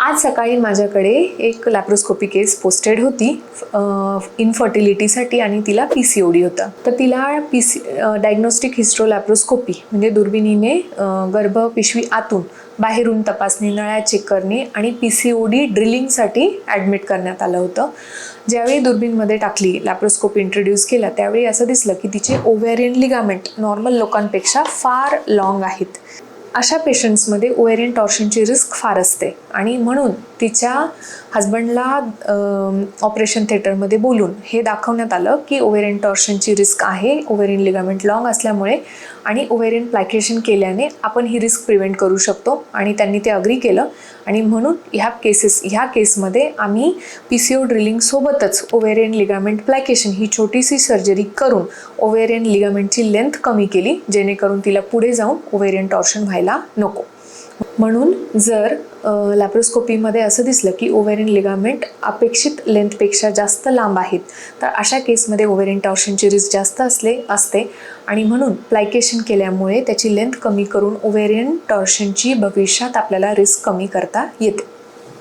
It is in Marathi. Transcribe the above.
आज सकाळी माझ्याकडे एक लॅप्रोस्कोपी केस पोस्टेड होती इनफर्टिलिटीसाठी आणि तिला पी सी ओ डी होता. तर तिला पी सी डायग्नोस्टिक हिस्ट्रो लॅप्रोस्कोपी म्हणजे दुर्बिणीने गर्भ पिशवी आतून बाहेरून तपासणी नळ्या चेक करणे आणि पी सी ओ डी ड्रिलिंगसाठी ॲडमिट करण्यात आलं होतं. ज्यावेळी दुर्बिणमध्ये टाकली लॅप्रोस्कोपी इंट्रोड्यूस केला त्यावेळी असं दिसलं की तिचे ओव्हेरियन लिगामेंट नॉर्मल लोकांपेक्षा फार लॉंग आहेत. अशा पेशंट्समध्ये ओवेरियन टॉर्शनची रिस्क फार असते. आणि म्हणून तिच्या हजबंडला ऑपरेशन थिएटरमध्ये बोलून हे दाखवण्यात आलं की ओवेरियन टॉर्शनची रिस्क आहे ओवेरियन लिगामेंट लॉंग असल्यामुळे आणि ओवेरियन प्लॅकेशन केल्याने आपण ही रिस्क प्रिव्हेंट करू शकतो आणि त्यांनी ते अग्री केलं. आणि म्हणून ह्या केसेस ह्या केसमध्ये आम्ही पी सी ओ ड्रिलिंगसोबतच ओवेरियन लिगामेंट प्लॅकेशन ही छोटीशी सर्जरी करून ओवेरियन लिगामेंटची लेंथ कमी केली जेणेकरून तिला पुढे जाऊन ओवेरियन टॉर्शन व्हायला नको. म्हणून जर लॅप्रोस्कोपीमध्ये असं दिसलं की ओव्हेरिन लिगामेंट अपेक्षित लेंथपेक्षा जास्त लांब आहेत तर अशा केसमध्ये ओवेरियन टॉर्शनची रिस्क जास्त असले असते. आणि म्हणून प्लायकेशन केल्यामुळे त्याची लेंथ कमी करून ओवेरियन टॉर्शनची भविष्यात आपल्याला रिस्क कमी करता येते.